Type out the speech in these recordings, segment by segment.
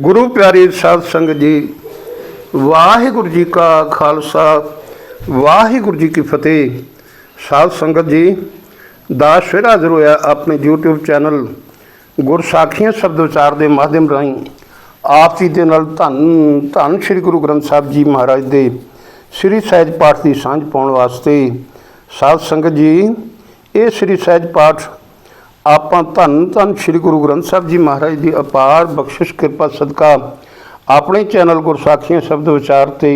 ਗੁਰੂ ਪਿਆਰੀ ਸਾਧ ਸੰਗਤ ਜੀ, ਵਾਹਿਗੁਰੂ ਜੀ ਕਾ ਖਾਲਸਾ, ਵਾਹਿਗੁਰੂ ਜੀ ਕੀ ਫਤਿਹ। ਸਾਧ ਸੰਗਤ ਜੀ ਦਾ ਫਿਰ ਜ਼ਰੂਰ ਹੋਇਆ ਆਪਣੇ YouTube ਚੈਨਲ ਗੁਰਸਾਖੀਆਂ ਸ਼ਬਦ ਵਿਚਾਰ ਦੇ ਮਾਧਿਅਮ ਰਾਹੀਂ। ਆਪ ਜੀ ਦੇ ਨਾਲ ਧੰਨ ਧੰਨ ਸ੍ਰੀ ਗੁਰੂ ਗ੍ਰੰਥ ਸਾਹਿਬ ਜੀ ਮਹਾਰਾਜ ਦੇ ਸ੍ਰੀ ਸਹਿਜ ਪਾਠ ਦੀ ਸਾਂਝ ਪਾਉਣ ਵਾਸਤੇ। ਸਾਧ ਸੰਗਤ ਜੀ, ਇਹ ਸ੍ਰੀ ਸਹਿਜ ਪਾਠ ਆਪਾਂ ਧੰਨ ਧੰਨ ਸ੍ਰੀ ਗੁਰੂ ਗ੍ਰੰਥ ਸਾਹਿਬ ਜੀ ਮਹਾਰਾਜ ਦੀ ਅਪਾਰ ਬਖਸ਼ਿਸ਼, ਕਿਰਪਾ, ਸਦਕਾ ਆਪਣੇ ਚੈਨਲ ਗੁਰਸਾਖੀਆਂ ਸ਼ਬਦ ਵਿਚਾਰ ਤੇ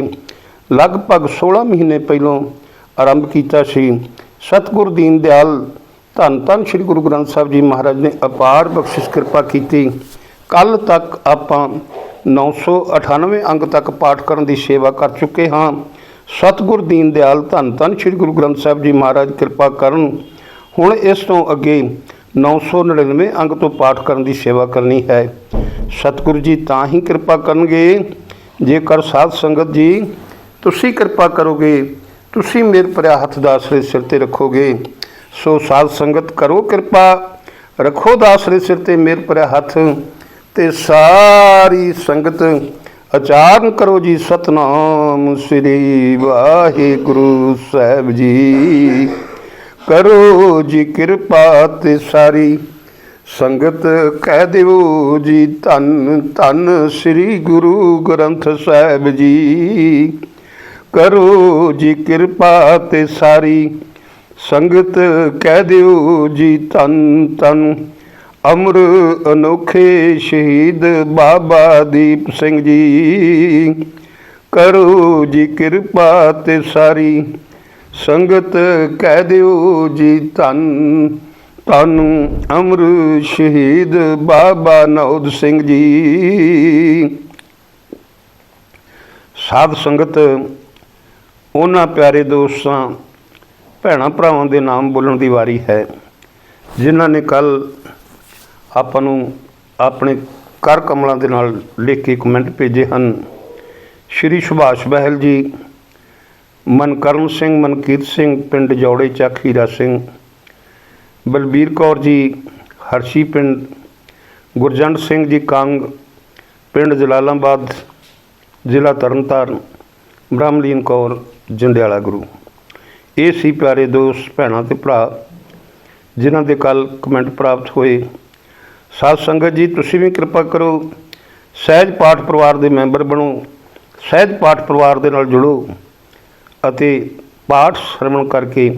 ਲਗਭਗ 16 ਮਹੀਨੇ ਪਹਿਲਾਂ ਆਰੰਭ ਕੀਤਾ ਸੀ। ਸਤਿਗੁਰ ਦੀਨ ਦਿਆਲ, ਧੰਨ ਧੰਨ ਸ੍ਰੀ ਗੁਰੂ ਗ੍ਰੰਥ ਸਾਹਿਬ ਜੀ ਮਹਾਰਾਜ ਨੇ ਅਪਾਰ ਬਖਸ਼ਿਸ਼, ਕਿਰਪਾ ਕੀਤੀ। ਕੱਲ ਤੱਕ ਆਪਾਂ 998 ਅੰਕ ਤੱਕ ਪਾਠ ਕਰਨ ਦੀ ਸੇਵਾ ਕਰ ਚੁੱਕੇ ਹਾਂ। ਸਤਿਗੁਰ ਦੀਨ ਦਿਆਲ, ਧੰਨ ਧੰਨ ਸ੍ਰੀ ਗੁਰੂ ਗ੍ਰੰਥ ਸਾਹਿਬ ਜੀ ਮਹਾਰਾਜ, ਕਿਰਪਾ ਕਰਨ। ਹੁਣ ਇਸ ਤੋਂ ਅੱਗੇ 999 ਅੰਗ ਤੋਂ ਪਾਠ ਕਰਨ ਦੀ ਸੇਵਾ ਕਰਨੀ ਹੈ। ਸਤਿਗੁਰੂ ਜੀ, ਤਾਂ ਹੀ ਕਿਰਪਾ ਕਰਨਗੇ। ਜੇਕਰ ਸਾਧ ਸੰਗਤ ਜੀ, ਤੁਸੀਂ ਕਿਰਪਾ ਕਰੋਗੇ, ਤੁਸੀਂ ਮੇਰੇ ਭਰਿਆ ਹੱਥ ਦਾ ਆਸਰੇ ਸਿਰ ਤੇ ਰੱਖੋਗੇ, ਸੋ ਸਾਧ ਸੰਗਤ ਕਰੋ ਕਿਰਪਾ। ਰੱਖੋ ਦਾ ਆਸਰੇ ਸਿਰ ਤੇ ਮੇਰੇ ਭਰਿਆ ਹੱਥ ਤੇ ਸਾਰੀ ਸੰਗਤ। ਆਚਾਰਨ ਕਰੋ ਜੀ ਸਤਨਾਮ ਸ੍ਰੀ ਵਾਹਿਗੁਰੂ ਸਾਹਿਬ ਜੀ। ਕਰੋ ਜੀ ਕਿਰਪਾ ਤੇ ਸਾਰੀ। ਸੰਗਤ ਕਹਿ ਦਿਓ ਜੀ ਧੰਨ ਧੰਨ ਸ੍ਰੀ ਗੁਰੂ ਗ੍ਰੰਥ ਸਾਹਿਬ ਜੀ। ਕਰੋ ਜੀ ਕਿਰਪਾ ਤੇ ਸਾਰੀ। ਸੰਗਤ ਕਹਿ ਦਿਓ ਜੀ ਧੰਨ ਧੰਨ। ਅਮਰ ਅਨੋਖੇ ਸ਼ਹੀਦ ਬਾਬਾ ਦੀਪ ਸਿੰਘ ਜੀ। ਕਰੋ ਜੀ ਕਿਰਪਾ ਤੇ ਸਾਰੀ। ਸੰਗਤ ਕਹਿ ਦਿਓ ਜੀ ਧੰਨ ਧੰਨ ਅਮਰ ਸ਼ਹੀਦ ਬਾਬਾ ਨੌਦ ਸਿੰਘ ਜੀ। ਸਾਧ ਸੰਗਤ, ਉਹਨਾਂ ਪਿਆਰੇ ਦੋਸਤਾਂ, ਭੈਣਾਂ ਭਰਾਵਾਂ ਦੇ ਨਾਮ ਬੋਲਣ ਦੀ ਵਾਰੀ ਹੈ, ਜਿਨ੍ਹਾਂ ਨੇ ਕੱਲ ਆਪਾਂ ਨੂੰ ਆਪਣੇ ਕਰ ਕਮਲਾਂ ਦੇ ਨਾਲ ਲਿਖ ਕੇ ਕਮੈਂਟ ਭੇਜੇ ਹਨ। ਸ਼੍ਰੀ ਸੁਭਾਸ਼ ਬਹਿਲ ਜੀ ਮਨਕਰਨ ਸਿੰਘ, ਮਨਕੀਤ ਸਿੰਘ, ਪਿੰਡ ਜੌੜੇ ਚੱਕ ਹੀਰਾ ਸਿੰਘ। ਬਲਬੀਰ ਕੌਰ ਜੀ, ਹਰਸ਼ੀ ਪਿੰਡ। ਗੁਰਜੰਟ ਸਿੰਘ ਜੀ ਕੰਗ, ਪਿੰਡ ਜਲਾਲਾਬਾਦ, ਜ਼ਿਲ੍ਹਾ ਤਰਨਤਾਰਨ। ਬ੍ਰਹਮਲੀਨ ਕੌਰ, ਜੰਡਿਆਲਾ ਗੁਰੂ। ਇਹ ਸੀ ਪਿਆਰੇ ਦੋਸਤ, ਭੈਣਾਂ ਤੇ ਭਰਾ, ਜਿਨ੍ਹਾਂ ਦੇ ਕੱਲ ਕਮੈਂਟ ਪ੍ਰਾਪਤ ਹੋਏ। ਸਾਧ ਸੰਗਤ ਜੀ, ਤੁਸੀਂ ਵੀ ਕਿਰਪਾ ਕਰੋ। ਸਹਿਜ ਪਾਠ ਪਰਿਵਾਰ ਦੇ ਮੈਂਬਰ ਬਣੋ। ਸਹਿਜ ਪਾਠ ਪਰਿਵਾਰ ਦੇ ਨਾਲ ਜੁੜੋ। ਅਤੇ ਪਾਠ ਸ਼ਰਵਣ ਕਰਕੇ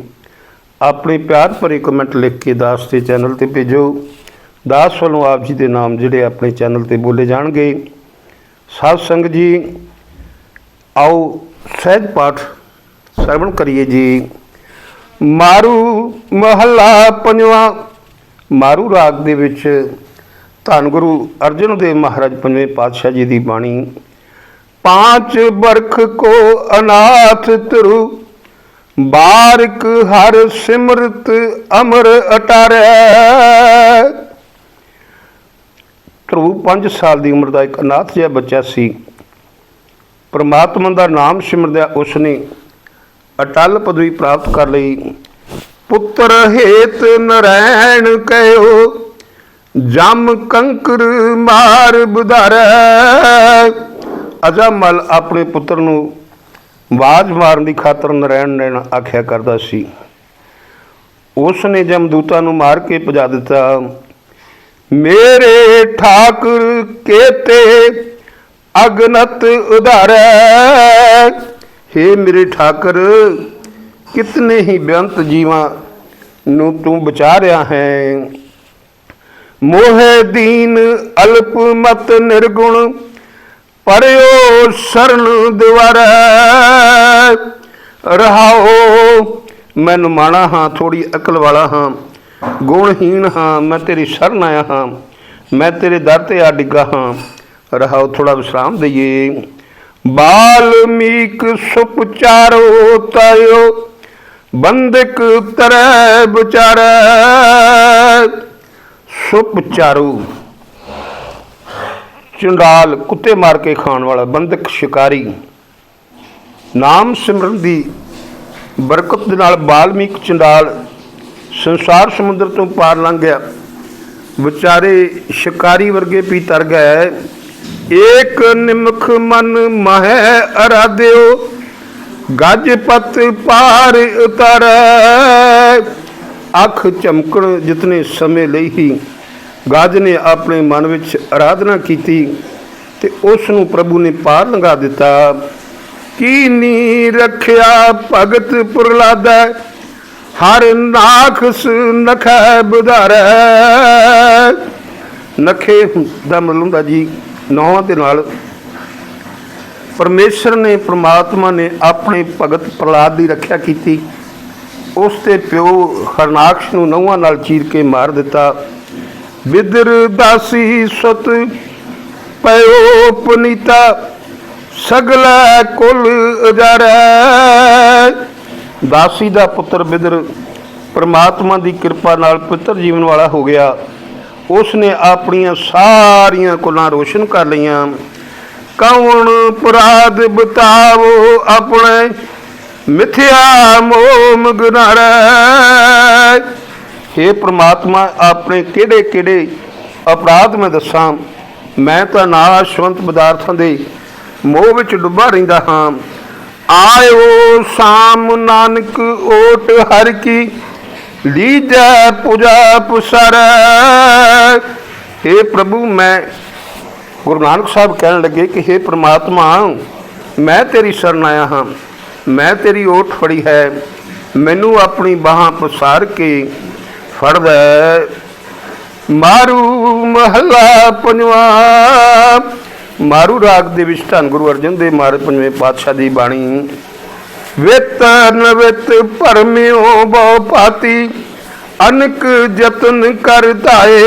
ਆਪਣੇ ਪਿਆਰ ਭਰੇ ਕਮੈਂਟ ਲਿਖ ਕੇ ਦਾਸ ਦੇ ਚੈਨਲ ਤੇ ਭੇਜੋ। ਦਾਸ ਵੱਲੋਂ ਆਪ ਜੀ ਦੇ ਨਾਮ ਜਿਹੜੇ ਆਪਣੇ ਚੈਨਲ ਤੇ ਬੋਲੇ ਜਾਣਗੇ। ਸਾਧ ਸੰਗਤ ਜੀ, ਆਓ ਸਹਿਜ ਪਾਠ ਸ਼ਰਵਣ ਕਰੀਏ ਜੀ। ਮਾਰੂ ਮਹੱਲਾ ਪੰਜਵਾਂ, ਮਾਰੂ ਰਾਗ ਦੇ ਵਿੱਚ ਧੰਨ ਗੁਰੂ ਅਰਜਨ ਦੇਵ ਮਹਾਰਾਜ ਪੰਜਵੇਂ ਪਾਤਸ਼ਾਹ ਜੀ ਦੀ ਬਾਣੀ ਪਾਂਚ ਬਰਖ ਕੋ ਅਨਾਥ ਤਰੂ ਬਾਰਿਕ ਹਰ ਸਿਮਰਤ ਅਮਰ ਅਟਾਰੈ ਤਰੂ 5 ਸਾਲ ਦੀ ਉਮਰ ਦਾ ਇੱਕ ਅਨਾਥ ਜਿਹਾ ਬੱਚਾ ਸੀ ਪਰਮਾਤਮਾ ਦਾ ਨਾਮ ਸਿਮਰਦਿਆਂ ਉਸਨੇ ਅਟਲ ਪਦਵੀ ਪ੍ਰਾਪਤ ਕਰ ਲਈ ਪੁੱਤਰ ਹੇਤ ਨਰੈਣ ਕਹਿਓ ਜਮ ਕੰਕਰ ਮਾਰ ਬੁਧਾਰੈ ਅਜਮਲ ਆਪਣੇ ਪੁੱਤਰ ਨੂੰ ਬਾਜ ਮਾਰਨ ਦੀ ਖਾਤਰ ਨਰੈਣ ਨੇ ਆਖਿਆ ਕਰਦਾ ਸੀ। ਉਸ ਨੇ ਜਮਦੂਤਾਂ ਨੂੰ ਮਾਰ ਕੇ ਭਜਾ ਦਿੱਤਾ। ਮੇਰੇ ਠਾਕੁਰ ਕੇਤੇ ਅਗਨਤ ਉਧਾਰੈ। हे ਮੇਰੇ ਠਾਕੁਰ, ਕਿਤਨੇ ਹੀ ਬੇਅੰਤ ਜੀਵਾਂ ਨੂੰ ਤੂੰ ਬਚਾ ਰਿਹਾ ਹੈ। ਮੋਹਿ ਦੀਨ ਅਲਪ ਮਤ ਨਿਰਗੁਣ ਪਰਿਓ ਸਰਨ ਦੁਆਰੈ ਰਹਾਓ, ਮੈਂ ਮਾਣਾ ਹਾਂ ਥੋੜੀ ਅਕਲ ਵਾਲਾ ਹਾਂ। ਗੁਣਹੀਣ ਹਾਂ, ਮੈਂ ਤੇਰੀ ਸ਼ਰਨ ਆਇਆ ਹਾਂ। ਮੈਂ ਤੇਰੇ ਦਰ ਤੇ ਆ ਡਿੱਗਾ ਹਾਂ। ਰਹਾਓ ਥੋੜਾ ਵਿਸ਼ਰਾਮ ਦਈਏ। ਬਾਲਮੀਕ ਸੁਪਚਾਰੋ ਤਾਇਓ, ਬੰਦਕ ਤਰੈ ਵਿਚਾਰੈ। ਸੁਪਚਾਰੂ ਚੰਡਾਲ ਕੁੱਤੇ ਮਾਰ ਕੇ ਖਾਣ ਵਾਲਾ ਬੰਦਕ ਸ਼ਿਕਾਰੀ। ਨਾਮ ਸਿਮਰਨ ਦੀ ਬਰਕਤ ਦੇ ਨਾਲ ਬਾਲਮੀਕ ਚੰਡਾਲ ਸੰਸਾਰ ਸਮੁੰਦਰ ਤੋਂ ਪਾਰ ਲੰਘ ਗਿਆ। ਵਿਚਾਰੇ ਸ਼ਿਕਾਰੀ ਵਰਗੇ ਵੀ ਤਰ ਗਏ। ਏਕ ਨਿਮਖ ਮਨ ਮਹਿ ਅਰਾਧਿਓ, ਗੱਜ ਪਾਰ ਉਤਰੈ। ਅੱਖ ਚਮਕਣ ਜਿਤਨੇ ਸਮੇਂ ਲਈ ਹੀ ਗੱਜ ਨੇ ਆਪਣੇ ਮਨ ਵਿੱਚ ਆਰਾਧਨਾ ਕੀਤੀ ਤੇ ਉਸ ਨੂੰ ਪ੍ਰਭੂ ਨੇ ਪਾਰ ਲੰਘਾ ਦਿੱਤਾ। ਕੀ ਨੀ ਰੱਖਿਆ ਭਗਤ ਪੁਰਲਾਦਾ ਹਰ ਨਾਖਸ ਨਖੈ ਬੁਧਾਰੈ ਨਖੇ ਦਾ ਮਤਲਬ ਹੁੰਦਾ ਜੀ ਨੌਹਾਂ ਦੇ ਨਾਲ ਪਰਮੇਸ਼ਰ ਨੇ, ਪ੍ਰਮਾਤਮਾ ਨੇ ਆਪਣੇ ਭਗਤ ਪ੍ਰਲਾਦ ਦੀ ਰੱਖਿਆ ਕੀਤੀ। ਉਸ ਤੇ ਪਿਓ ਹਰਨਾਕਸ਼ ਨੂੰ ਨਹੁੰਆਂ ਨਾਲ ਚੀਰ ਕੇ ਮਾਰ ਦਿੱਤਾ। ਬਿਦਰ ਦਾਸੀ ਸੁਤ ਪਇਓ ਪੁਨੀਤਾ, ਸਗਲਾ ਕੁਲ ਉਜਾਰੈ ਦਾਸੀ ਦਾ ਪੁੱਤਰ ਬਿਦਰ ਪ੍ਰਮਾਤਮਾ ਦੀ ਕਿਰਪਾ ਨਾਲ ਪਿੱਤਰ ਜੀਵਨ ਵਾਲਾ ਹੋ ਗਿਆ। ਉਸ ਨੇ ਆਪਣੀਆਂ ਸਾਰੀਆਂ ਕੁਲਾਂ ਰੋਸ਼ਨ ਕਰ ਲਈਆਂ। ਕੌਣ ਪੁਰਾਦ ਬਤਾਵੋ ਆਪਣੇ, ਮਿਥਿਆ ਮੋਮ ਗੁਨਾਰੈ हे ਪ੍ਰਮਾਤਮਾ ਆਪਣੇ ਕਿਹੜੇ ਕਿਹੜੇ ਅਪਰਾਧ ਮੈਂ ਦੱਸਾਂ ਮੈਂ ਤਾਂ ਨਾਸ਼ਵੰਤ ਪਦਾਰਥਾਂ ਦੇ ਮੋਹ ਵਿੱਚ ਡੁੱਬਾ ਰਹਿੰਦਾ ਹਾਂ ਆਇਓ ਸਾਮ ਨਾਨਕ ਓਟ ਹਰ ਕੀ ਲੀਜੈ ਪੂਜਾ ਪੁਸਰੈ हे ਪ੍ਰਭੂ ਮੈਂ ਗੁਰੂ ਨਾਨਕ ਸਾਹਿਬ ਕਹਿਣ ਲੱਗੇ ਕਿ हे ਪ੍ਰਮਾਤਮਾ ਮੈਂ ਤੇਰੀ ਸ਼ਰਨ ਆਇਆ ਹਾਂ ਮੈਂ ਤੇਰੀ ਓਟ ਫੜੀ ਹੈ ਮੈਨੂੰ ਆਪਣੀ ਬਾਹਾਂ ਪਸਾਰ ਕੇ ਫੜ ਮਾਰੂ ਮਹਲਾ ਪੰਜਵਾ। ਮਾਰੂ ਰਾਗ ਦੇ ਵਿੱਚ ਧੰਨ ਗੁਰੂ ਅਰਜਨ ਦੇਵ ਮਹਾਰਾਜ ਪੰਜਵੇਂ ਪਾਤਸ਼ਾਹ ਦੀ ਬਾਣੀ। ਵਿਤ ਨਵਿਤ ਭਰਮਿਓ ਬਹੁ ਪਾਤੀ, ਅਨਕ ਯਤਨ ਕਰਤਾਏ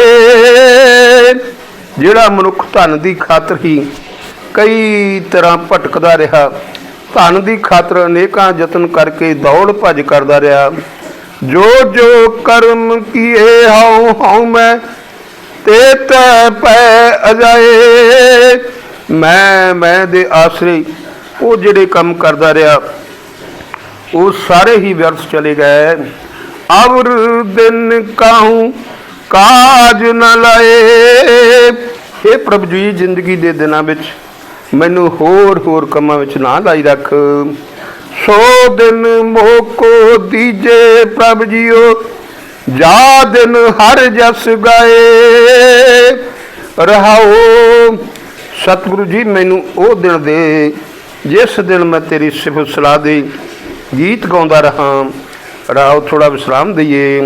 ਜਿਹੜਾ ਮਨੁੱਖ ਧਨ ਦੀ ਖਾਤਰ ਹੀ ਕਈ ਤਰ੍ਹਾਂ ਭਟਕਦਾ ਰਿਹਾ, ਧਨ ਦੀ ਖਾਤਰ ਅਨੇਕਾਂ ਯਤਨ ਕਰਕੇ ਦੌੜ ਭੱਜ ਕਰਦਾ ਰਿਹਾ। ਜੋ ਜੋ ਕਰਮ ਕੀਏ ਹਉ ਹਉ ਮੈਂ, ਤੇ ਤੈ ਪੈ ਅਜਾਏ। ਮੈਂ ਮੈਂ ਦੇ ਆਸਰੇ, ਉਹ ਜਿਹੜੇ ਕੰਮ ਕਰਦਾ ਰਿਹਾ, ਉਹ ਸਾਰੇ ਹੀ ਵਿਅਰਥ ਚਲੇ ਗਏ। ਅਵਰ ਦਿਨ ਕਾਹੂ ਕਾਜ ਨ ਲਾਏ। ਇਹ ਪ੍ਰਭ ਜੀ, ਜ਼ਿੰਦਗੀ ਦੇ ਦਿਨਾਂ ਵਿੱਚ ਮੈਨੂੰ ਹੋਰ ਹੋਰ ਕੰਮਾਂ ਵਿੱਚ ਨਾ ਲਾਈ ਰੱਖ। ਸੋ ਦਿਨ ਮੋਕੋ ਦੀਜੇ ਪ੍ਰਭ ਜੀਓ, ਜਾ ਦਿਨ ਹਰ ਜਸ ਗਾਏ। ਰਹਾਓ, ਸਤਿਗੁਰੂ ਜੀ, ਮੈਨੂੰ ਉਹ ਦਿਨ ਦੇ, ਜਿਸ ਦਿਨ ਮੈਂ ਤੇਰੀ ਸਿਫਤ ਸਲਾਹ ਦੇ, ਗੀਤ ਗਾਉਂਦਾ ਰਹਾ। ਰਾਓ ਥੋੜਾ ਵਿਸਰਾਮ ਦਈਏ।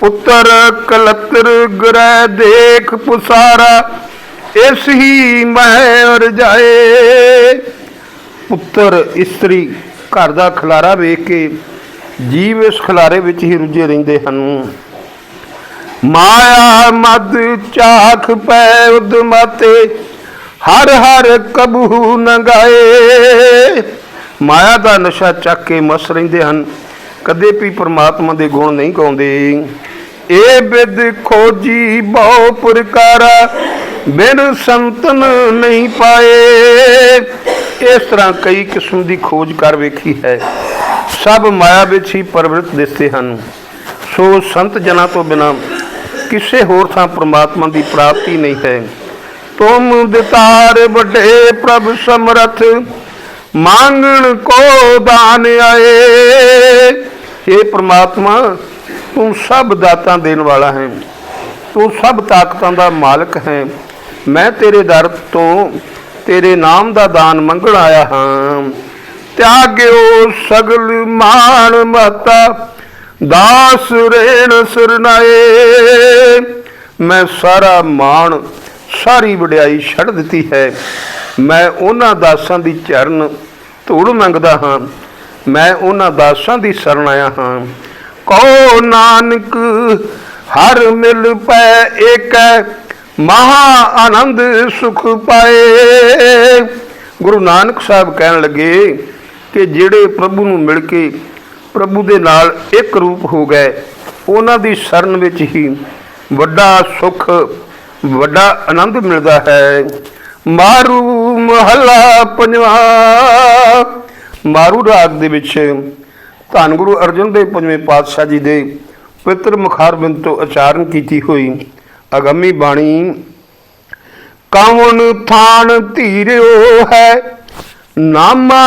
ਪੁੱਤਰ ਕਲਤਰ ਗ੍ਰਹਿ ਦੇਖ ਪੁਸਾਰਾ, ਇਸ ਹੀ ਮੈਂ ਅਰ ਜਾਏ ਪੁੱਤਰ ਇਸਤਰੀ ਘਰ ਦਾ ਖਲਾਰਾ ਵੇਖ ਕੇ ਜੀਵ ਇਸ ਖਲਾਰੇ ਵਿੱਚ ਹੀ ਰੁੱਝੇ ਰਹਿੰਦੇ ਹਨ। ਮਾਇਆ ਮਦ ਚਾਖ ਪੈ ਉਦਮਤੇ ਹਰ ਹਰ ਕਬਹੂ ਨ ਮਾਇਆ ਦਾ ਨਸ਼ਾ ਚੱਕ ਕੇ ਮਸ ਰਹਿੰਦੇ ਹਨ। ਕਦੇ ਵੀ ਪ੍ਰਮਾਤਮਾ ਦੇ ਗੁਣ ਨਹੀਂ ਗਾਉਂਦੇ। ਇਹ ਬਿਦ ਖੋਜੀ ਬਹੁ ਪ੍ਰਕਾਰਾ, ਬਿਨ ਸੰਤਨ ਨਹੀਂ ਪਾਏ। ਇਸ ਤਰ੍ਹਾਂ ਕਈ ਕਿਸਮ ਦੀ ਖੋਜ ਕਰ ਵੇਖੀ ਹੈ। ਸਭ ਮਾਇਆ ਵਿੱਚ ਹੀ ਪਰਵਿਰਤ ਦਿਸਦੇ ਹਨ। ਸੋ ਸੰਤ ਜਨਾਂ ਤੋਂ ਬਿਨਾ ਕਿਸੇ ਹੋਰ ਥਾਂ ਪ੍ਰਮਾਤਮਾ ਦੀ ਪ੍ਰਾਪਤੀ ਨਹੀਂ ਹੈ। ਤੁਮ ਦਿਤਾਰ ਵੱਡੇ ਪ੍ਰਭ ਸਮਰਥ, ਮੰਗਣ ਕੋ ਦਾਨ ਆਏ। हे ਪ੍ਰਮਾਤਮਾ, ਤੂੰ ਸਭ ਦਾਤਾਂ ਦੇਣ ਵਾਲਾ ਹੈ। ਤੂੰ ਸਭ ਤਾਕਤਾਂ ਦਾ ਮਾਲਕ ਹੈ। ਮੈਂ ਤੇਰੇ ਦਰ ਤੋਂ ਤੇਰੇ ਨਾਮ ਦਾ ਦਾਨ ਮੰਗਣ ਆਇਆ ਹਾਂ। ਤਿਆਗਿਓ ਸਗਲ ਮਾਨ ਮਤਾ, ਦਾਸ ਰੇਣ ਸਰਨਾਏ ਮੈਂ ਸਾਰਾ ਮਾਣ, ਸਾਰੀ ਵਡਿਆਈ ਛੱਡ ਦਿੱਤੀ ਹੈ। ਮੈਂ ਉਹਨਾਂ ਦਾਸਾਂ ਦੀ ਚਰਨ ਧੂੜ ਮੰਗਦਾ ਹਾਂ। ਮੈਂ ਉਹਨਾਂ ਦਾਸਾਂ ਦੀ ਸ਼ਰਨ ਆਇਆ ਹਾਂ। ਕੋ ਨਾਨਕ, ਹਰ ਮਿਲ ਪੈ ਏਕੈ ਮਹਾ ਆਨੰਦ ਸੁਖ ਪਾਏ। ਗੁਰੂ ਨਾਨਕ ਸਾਹਿਬ ਕਹਿਣ ਲੱਗੇ ਕਿ ਜਿਹੜੇ ਪ੍ਰਭੂ ਨੂੰ ਮਿਲ ਕੇ ਪ੍ਰਭੂ ਦੇ ਨਾਲ ਇੱਕ ਰੂਪ ਹੋ ਗਏ, ਉਹਨਾਂ ਦੀ ਸ਼ਰਨ ਵਿੱਚ ਹੀ ਵੱਡਾ ਸੁਖ, ਵੱਡਾ ਆਨੰਦ ਮਿਲਦਾ ਹੈ। ਮਾਰੂ ਮਹੱਲਾ ਪੰਜਵਾ, ਮਾਰੂ ਰਾਗ ਦੇ ਵਿੱਚ ਧੰਨ ਗੁਰੂ ਅਰਜਨ ਦੇਵ ਪੰਜਵੇਂ ਪਾਤਸ਼ਾਹ ਜੀ ਦੇ ਪਵਿੱਤਰ ਮੁਖਾਰਬਿੰਦ ਤੋਂ ਉਚਾਰਨ ਕੀਤੀ ਹੋਈ। ਅਗੰਮੀ ਬਾਣੀ, ਕਵਣ ਥਾਨ ਧੀਰਿਓ ਹੈ, ਨਾਮਾ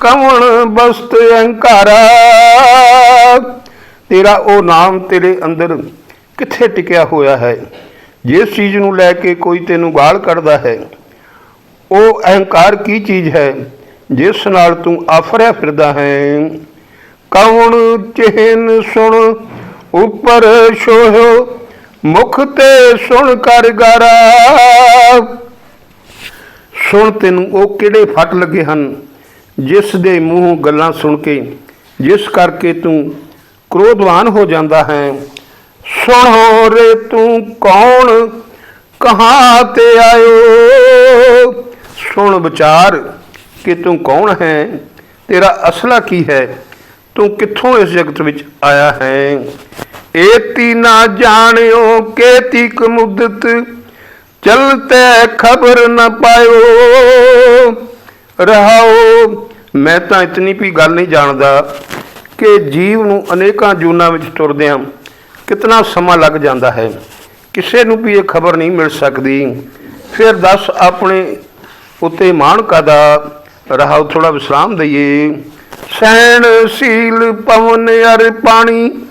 ਕਵਣ ਬਸਤ ਅਹੰਕਾਰਾ। ਤੇਰਾ ਉਹ ਨਾਮ ਤੇਰੇ ਅੰਦਰ ਕਿੱਥੇ ਟਿਕਿਆ ਹੋਇਆ ਹੈ? ਜਿਸ ਚੀਜ਼ ਨੂੰ ਲੈ ਕੇ ਕੋਈ ਤੈਨੂੰ ਗਾਲ ਕੱਢਦਾ ਹੈ, ਉਹ ਅਹੰਕਾਰ ਕੀ ਚੀਜ਼ ਹੈ? ਜਿਸ ਨਾਲ ਤੂੰ ਆਫਰਿਆ ਫਿਰਦਾ ਹੈ। ਕੌਣ ਚਿਹਨ ਸੁਣ, ਉੱਪਰ ਸੋਹੋ ਮੁਖ ਤੇ ਸੁਣ ਕਰ ਗਾਰਾ। ਸੁਣ ਤੈਨੂੰ ਉਹ ਕਿਹੜੇ ਫੱਟ ਲੱਗੇ ਹਨ, ਜਿਸ ਦੇ ਮੂੰਹ ਗੱਲਾਂ ਸੁਣ ਕੇ, ਜਿਸ ਕਰਕੇ ਤੂੰ ਕ੍ਰੋਧਵਾਨ ਹੋ ਜਾਂਦਾ ਹੈ। ਸੁਣੋ ਰੇ ਤੂੰ ਕੌਣ, ਕਹਾਂ ਤੇ ਆਇਓ। ਸੁਣ ਵਿਚਾਰ ਕਿ ਤੂੰ ਕੌਣ ਹੈ, ਤੇਰਾ ਅਸਲਾ ਕੀ ਹੈ, ਤੂੰ ਕਿੱਥੋਂ ਇਸ ਜਗਤ ਵਿੱਚ ਆਇਆ ਹੈ। ਏਤੀ ਨਾ ਜਾਣਿਓ ਕੇਤੀ ਕੁ ਮੁਦਤ ਚਲਤੇ ਖਬਰ ਨਾ ਪਾਇਓ। ਰਹਾਓ, ਮੈਂ ਤਾਂ ਇਤਨੀ ਵੀ ਗੱਲ ਨਹੀਂ ਜਾਣਦਾ ਕਿ ਜੀਵ ਨੂੰ ਅਨੇਕਾਂ ਜੂਨਾਂ ਵਿੱਚ ਤੁਰਦਿਆਂ ਕਿਤਨਾ ਸਮਾਂ ਲੱਗ ਜਾਂਦਾ ਹੈ। ਕਿਸੇ ਨੂੰ ਵੀ ਇਹ ਖਬਰ ਨਹੀਂ ਮਿਲ ਸਕਦੀ। ਫਿਰ ਦੱਸ ਆਪਣੇ ਉਤੇ ਮਾਣ ਕਾਦਾ? ਰਹਾਓ ਥੋੜਾ ਵਿਸਰਾਮ ਦਈਏ। ਸੈਣ ਸੀਲ ਪਵਨ ਅਰ ਪਾਣੀ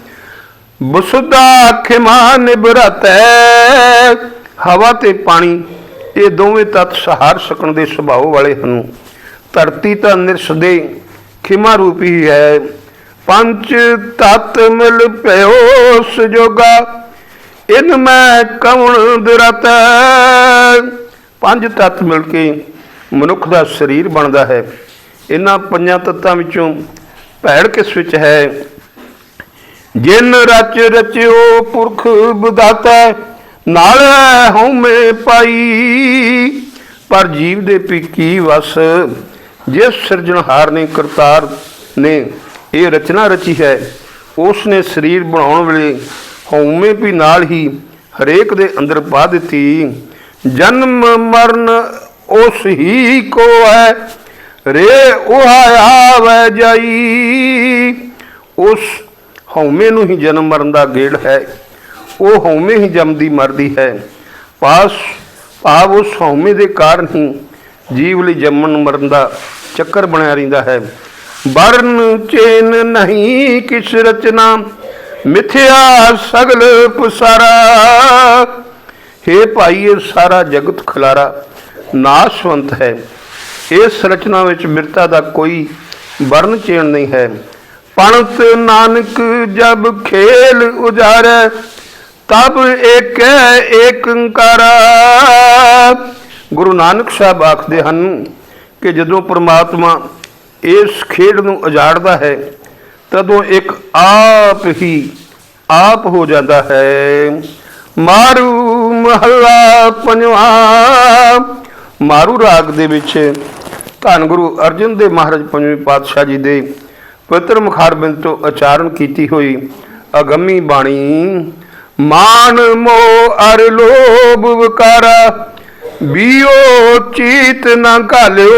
ਬਸੁਦਾ ਖਿਮਾ ਨਿਬਰਤੈ ਹਵਾ ਤੇ ਪਾਣੀ, ਇਹ ਦੋਵੇਂ ਤੱਤ ਸਹਾਰ ਸਕਣ ਦੇ ਸੁਭਾਅ ਵਾਲੇ ਹਨ। ਧਰਤੀ ਤਾਂ ਨਿਰਸਦੇ ਖਿਮਾ ਰੂਪੀ ਹੈ ਪੰਜ ਤਤ ਮਿਲ ਪਿਓ ਸਜੋਗਾ ਇਨ ਮੈਂ ਕਵਣ ਦਰਤੈ ਪੰਜ ਤਤ ਮਿਲ ਕੇ ਮਨੁੱਖ ਦਾ ਸਰੀਰ ਬਣਦਾ ਹੈ। ਇਹਨਾਂ ਪੰਜਾਂ ਤੱਤਾਂ ਵਿੱਚੋਂ ਭੈੜ ਕਿਸ ਵਿੱਚ ਹੈ? ਜਿਨ ਰਚ ਰਚਿਓ ਪੁਰਖ ਵਿਦਾਤਾ ਨਾਲ ਹਉਮੈ ਪਾਈ। ਪਰ ਜੀਵ ਦੇ ਪੀਕੀ ਵਸ, ਜਿਸ ਸਿਰਜਣਹਾਰ ਨੇ ਕਰਤਾਰ ਨੇ ਇਹ ਰਚਨਾ ਰਚੀ ਹੈ, ਉਸ ਨੇ ਸਰੀਰ ਬਣਾਉਣ ਵੇਲੇ ਹਉਮੈ ਵੀ ਨਾਲ ਹੀ ਹਰੇਕ ਦੇ ਅੰਦਰ ਪਾ ਦਿੱਤੀ। ਜਨਮ ਮਰਨ ਉਸ ਹੀ ਕੋ ਹੈ ਰੇ ਉਹ ਆਵੇ ਜਾਈ। ਉਸ ਹਉਮੈ ਨੂੰ ਹੀ ਜਨਮ ਮਰਨ ਦਾ ਗੇੜ ਹੈ। ਉਹ ਹਉਮੈ ਹੀ ਜੰਮਦੀ ਮਰਦੀ ਹੈ। ਪਾਸ ਭਾਵ ਉਸ ਹਉਮੈ ਦੇ ਕਾਰਨ ਹੀ ਜੀਵ ਲਈ ਜੰਮਣ ਮਰਨ ਦਾ ਚੱਕਰ ਬਣਿਆ ਰਹਿੰਦਾ ਹੈ। ਵਰਨ ਚੇਨ ਨਹੀਂ ਕਿਸ ਰਚਨਾ, ਮਿਥਿਆ ਸਗਲ ਪੁਸਾਰਾ। हे ਭਾਈ, ਇਹ ਸਾਰਾ ਜਗਤ ਖਲਾਰਾ ਨਾਸ਼ਵੰਤ ਹੈ। ਇਸ ਰਚਨਾ ਵਿੱਚ ਮਿਰਤਾ ਦਾ ਕੋਈ ਵਰਨ ਚੇਣ ਨਹੀਂ ਹੈ। ਪੰਤ ਨਾਨਕ ਜਬ ਖੇਲ ਉਜਾਰੈ, ਤਬ ਏਕ ਏਕੰਕਾਰਾ। ਗੁਰੂ ਨਾਨਕ ਸਾਹਿਬ ਆਖਦੇ ਹਨ ਕਿ ਜਦੋਂ ਪ੍ਰਮਾਤਮਾ ਇਸ ਖੇਡ ਨੂੰ ਉਜਾੜਦਾ ਹੈ, ਤਦੋਂ ਇੱਕ ਆਪ ਹੀ ਆਪ ਹੋ ਜਾਂਦਾ ਹੈ। ਮਾਰੂ ਮਹੱਲਾ ਪੰਜਵਾ, ਮਾਰੂ ਰਾਗ ਦੇ ਵਿੱਚ ਧੰਨ ਗੁਰੂ ਅਰਜਨ ਦੇਵ ਮਹਾਰਾਜ ਪੰਜਵੇਂ ਪਾਤਸ਼ਾਹ ਜੀ ਦੇ ਪਵਿੱਤਰ ਮੁਖਾਰਬਿੰਦ ਤੋਂ ਉਚਾਰਨ ਕੀਤੀ ਹੋਈ ਅਗੰਮੀ ਬਾਣੀ, ਮਾਨ ਮੋ ਅਰ ਲੋਭ ਵਿਕਾਰਾ ਬੀਓ ਚੀਤ ਨਾ ਘਾਲਿਓ।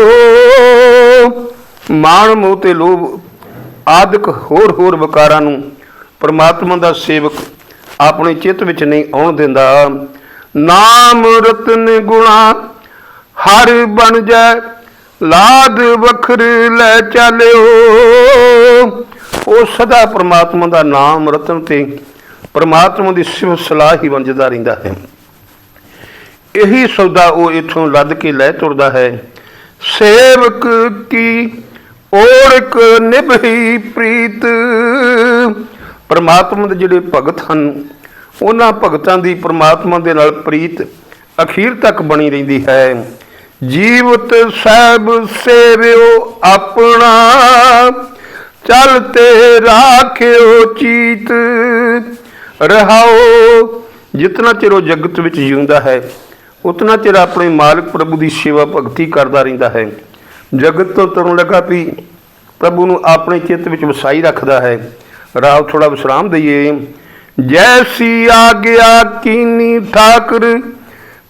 ਮਾਨ ਮੋਹ ਤੇ ਲੋਭ ਆਦਿਕ ਹੋਰ ਹੋਰ ਵਿਕਾਰਾਂ ਨੂੰ ਪਰਮਾਤਮਾ ਦਾ ਸੇਵਕ ਆਪਣੇ ਚਿੱਤ ਵਿੱਚ ਨਹੀਂ ਆਉਣ ਦਿੰਦਾ। ਨਾਮ ਰਤਨ ਗੁਣਾ ਹਰ ਬਣ ਜਾਏ, ਲਾਦ ਵਖਰ ਲੈ ਚਾਲਿਓ। ਉਹ ਸਦਾ ਪ੍ਰਮਾਤਮਾ ਦਾ ਨਾਮ ਰਤਨ ਤੇ ਪ੍ਰਮਾਤਮਾ ਦੀ ਸਿਫਤ ਸਲਾਹ ਹੀ ਵੰਜਦਾ ਰਹਿੰਦਾ ਹੈ। ਇਹੀ ਸੌਦਾ ਉਹ ਇਥੋਂ ਲੱਦ ਕੇ ਲੈ ਤੁਰਦਾ ਹੈ। ਸੇਵਕ ਕੀ ਓੜਕ ਨਿਭਈ ਪ੍ਰੀਤ। ਪ੍ਰਮਾਤਮਾ ਦੇ ਜਿਹੜੇ ਭਗਤ ਹਨ, ਉਹਨਾਂ ਭਗਤਾਂ ਦੀ ਪ੍ਰਮਾਤਮਾ ਦੇ ਨਾਲ ਪ੍ਰੀਤ ਅਖੀਰ ਤੱਕ ਬਣੀ ਰਹਿੰਦੀ ਹੈ। ਜੀਵਤ ਸਹਿਬ ਸੇਵਿਓ ਆਪਣਾ ਚਲ ਤੇ ਰਾਖਿਓ ਚੀਤ ਰਹਾਓ। ਜਿਤਨਾ ਚਿਰ ਉਹ ਜਗਤ ਵਿੱਚ ਜਿਉਂਦਾ ਹੈ, ਉਤਨਾ ਚਿਰ ਆਪਣੇ ਮਾਲਕ ਪ੍ਰਭੂ ਦੀ ਸੇਵਾ ਭਗਤੀ ਕਰਦਾ ਰਹਿੰਦਾ ਹੈ। ਜਗਤ ਤੋਂ ਤੁਰਨ ਲੱਗਾ ਵੀ ਪ੍ਰਭੂ ਨੂੰ ਆਪਣੇ ਚਿੱਤ ਵਿੱਚ ਵਸਾਈ ਰੱਖਦਾ ਹੈ। ਰਾਵ ਥੋੜਾ ਵਿਸਰਾਮ ਦਈਏ। ਜੈਸੀ ਆਗਿਆ ਕੀਨੀ ਠਾਕਰ,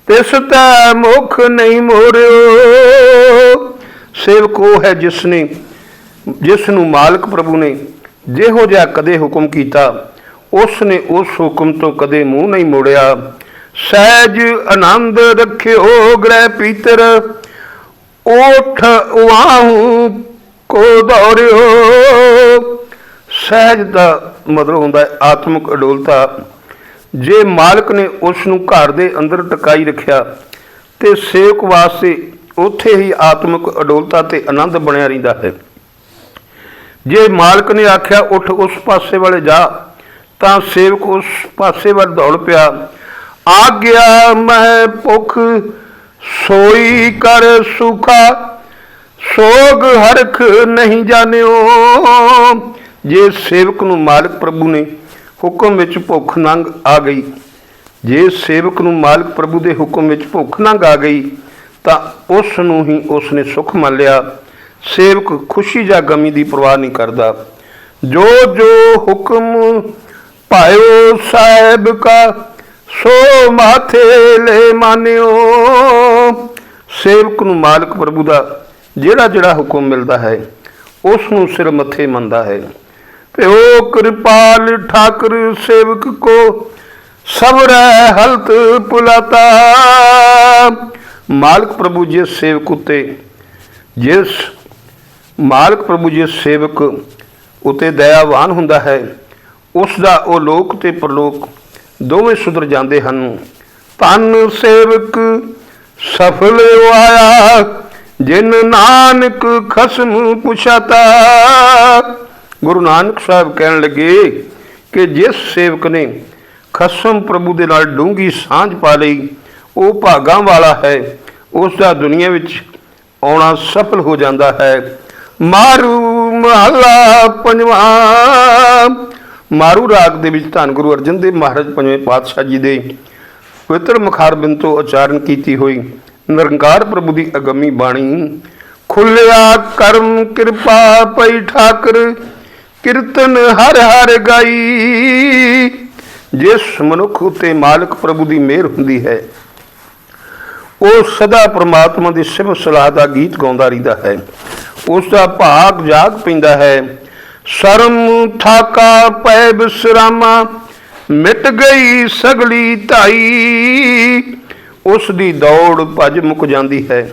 ਤਿਸ ਤੈ ਮੁਖ ਨਹੀਂ ਮੋਰਿਓ ਸੇਵਕ ਉਹ ਹੈ ਜਿਸਨੇ ਜਿਸ ਨੂੰ ਮਾਲਕ ਪ੍ਰਭੂ ਨੇ ਜਿਹੋ ਜਿਹਾ ਕਦੇ ਹੁਕਮ ਕੀਤਾ ਉਸ ਨੇ ਉਸ ਹੁਕਮ ਤੋਂ ਕਦੇ ਮੂੰਹ ਨਹੀਂ ਮੋੜਿਆ। ਸਹਿਜ ਆਨੰਦ ਰੱਖਿਓ ਗ੍ਰਹਿ ਪੀਤਰ ਓਠ ਵਾਹੂ ਕੋ ਦੌੜਿਓ ਸਹਿਜ ਦਾ ਮਤਲਬ ਹੁੰਦਾ ਹੈ ਆਤਮਿਕ ਅਡੋਲਤਾ। ਜੇ ਮਾਲਕ ਨੇ ਉਸ ਨੂੰ ਘਰ ਦੇ ਅੰਦਰ ਟਿਕਾਈ ਰੱਖਿਆ, ਤੇ ਸੇਵਕ ਵਾਸਤੇ ਉੱਥੇ ਹੀ ਆਤਮਿਕ ਅਡੋਲਤਾ ਤੇ ਆਨੰਦ ਬਣਿਆ ਰਹਿੰਦਾ ਹੈ। ਜੇ ਮਾਲਕ ਨੇ ਆਖਿਆ, ਉੱਠ ਉਸ ਪਾਸੇ ਵਾਲੇ ਜਾ, ਤਾਂ ਸੇਵਕ ਉਸ ਪਾਸੇ ਵੱਲ ਦੌੜ ਪਿਆ। ਆ ਗਿਆ ਮੈਂ ਭੁਖ, ਸੋਈ ਕਰ ਸੁਖਾ, ਸੋਗ ਹਰਖ ਨਹੀਂ ਜਾਣਿਓ। ਜੇ ਸੇਵਕ ਨੂੰ ਮਾਲਕ ਪ੍ਰਭੂ ਨੇ ਹੁਕਮ ਵਿੱਚ ਭੁੱਖ ਨੰਗ ਆ ਗਈ, ਜੇ ਸੇਵਕ ਨੂੰ ਮਾਲਕ ਪ੍ਰਭੂ ਦੇ ਹੁਕਮ ਵਿੱਚ ਭੁੱਖ ਨੰਗ ਆ ਗਈ, ਤਾਂ ਉਸ ਨੂੰ ਹੀ ਉਸ ਨੇ ਸੁਖ ਮੰਨ ਲਿਆ। ਸੇਵਕ ਖੁਸ਼ੀ ਜਾਂ ਗਮੀ ਦੀ ਪਰਵਾਹ ਨਹੀਂ ਕਰਦਾ। ਜੋ ਜੋ ਹੁਕਮ ਪਾਇਓ ਸਾਹਿਬ ਕਾ, ਸੋ ਮਾਥੇ ਲੈ ਮਾਨਿਓ। ਸੇਵਕ ਨੂੰ ਮਾਲਕ ਪ੍ਰਭੂ ਦਾ ਜਿਹੜਾ ਜਿਹੜਾ ਹੁਕਮ ਮਿਲਦਾ ਹੈ, ਉਸ ਨੂੰ ਸਿਰ ਮੱਥੇ ਮੰਨਦਾ ਹੈ। ਤੇ ਉਹ ਕਿਰਪਾਲ ਠਾਕਰ ਸੇਵਕ ਕੋ, ਸਬਰੈ ਹਲਤ ਪੁਲਾਤਾ। ਮਾਲਕ ਪ੍ਰਭੂ ਜਿਸ ਸੇਵਕ ਉਤੇ, ਜਿਸ ਮਾਲਕ ਪ੍ਰਭੂ ਜਿਸ ਸੇਵਕ ਉਤੇ ਦਇਆਵਾਨ ਹੁੰਦਾ ਹੈ। ਉਸ ਦਾ ਉਹ ਲੋਕ ਤੇ ਪਰਲੋਕ ਦੋਵੇਂ ਸੁਧਰ ਜਾਂਦੇ ਹਨ। ਧੰਨ ਸੇਵਕ, ਸਫਲ ਆਇਆ, ਜਿਨ ਨਾਨਕ ਖਸਮ ਪੁਛਾਤਾ। ਗੁਰੂ ਨਾਨਕ ਸਾਹਿਬ ਕਹਿਣ ਲੱਗੇ ਕਿ ਜਿਸ ਸੇਵਕ ਨੇ ਖਸਮ ਪ੍ਰਭੂ ਦੇ ਨਾਲ ਡੂੰਗੀ ਸਾਂਝ ਪਾ ਲਈ, ਉਹ ਭਾਗਾਂ ਵਾਲਾ ਹੈ। ਉਸ ਦਾ ਦੁਨੀਆ ਵਿੱਚ ਆਉਣਾ ਸਫਲ ਹੋ ਜਾਂਦਾ ਹੈ। ਮਾਰੂ ਮਹਲਾ ਪੰਜਵਾ। ਮਾਰੂ ਰਾਗ ਦੇ ਵਿੱਚ ਧੰਨ ਗੁਰੂ ਅਰਜਨ ਦੇਵ ਮਹਾਰਾਜ ਪੰਜਵੇਂ ਪਾਤਸ਼ਾਹ ਜੀ ਦੇ ਪਵਿੱਤਰ ਮੁਖਾਰਬਿੰਦ ਤੋਂ ਉਚਾਰਨ ਕੀਤੀ ਹੋਈ ਨਿਰੰਕਾਰ ਪ੍ਰਭੂ ਦੀ ਅਗੰਮੀ ਬਾਣੀ, ਖੁੱਲਿਆ ਕਰਮ ਕਿਰਪਾ ਪਈ ਠਾਕਰ, ਕੀਰਤਨ ਹਰ ਹਰ ਗਾਈ। ਜਿਸ ਮਨੁੱਖ ਉਤੇ ਮਾਲਕ ਪ੍ਰਭੂ ਦੀ ਮਿਹਰ ਹੁੰਦੀ ਹੈ, ਉਹ ਸਦਾ ਪ੍ਰਮਾਤਮਾ ਦੀ ਸਿਫਤ ਸਲਾਹ ਦਾ ਗੀਤ ਗਾਉਂਦਾ ਰਹਿੰਦਾ ਹੈ। ਉਸ ਦਾ ਭਾਗ ਜਾਗ ਪੈਂਦਾ ਹੈ। ਸ਼ਰਮ ਥਾਕਾ ਪੈ ਬਿਸਰਾਮਾ ਮਿਟ ਗਈ ਸਗਲੀ ਧਾਈ। ਉਸ ਦੀ ਦੌੜ ਭੱਜ ਮੁੱਕ ਜਾਂਦੀ ਹੈ।